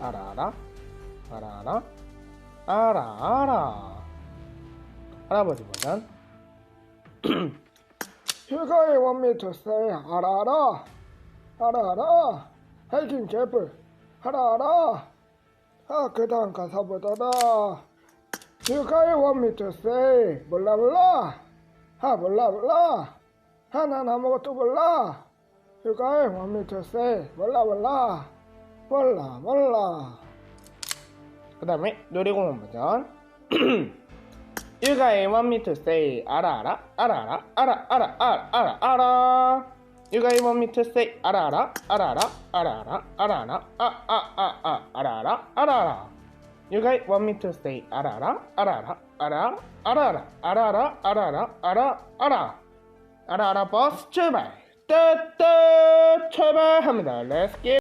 알아 알아? 알아 알아? 알아 알아. 할아버지 버전. 휴가에 want to say 알아 알아. 알아 알아. 해킹 개뿔. 알아 알아. 아그 다음 가사보다다. 휴가에 to say 몰라 몰라. 아 몰라 몰라. 하난 아무것도 몰라. 휴가에 to say 몰라 몰라 몰라 몰라 그 다음에 놀이공원 버전 You guys want me to say 알아 알아 알아 알아 알아 알아 알아 알아 알아 You guys want me to say 알아 알아 알아 알아 알아 알아 알아 알아 아아아아 알아 알아 알아 알아 You guys want me to say 알아 알아 알아 알아 알아 알아 알아 알아 알아 알아 알아 알아 알아 알아 버스 출발 뜨뜨 출발합니다 Let's get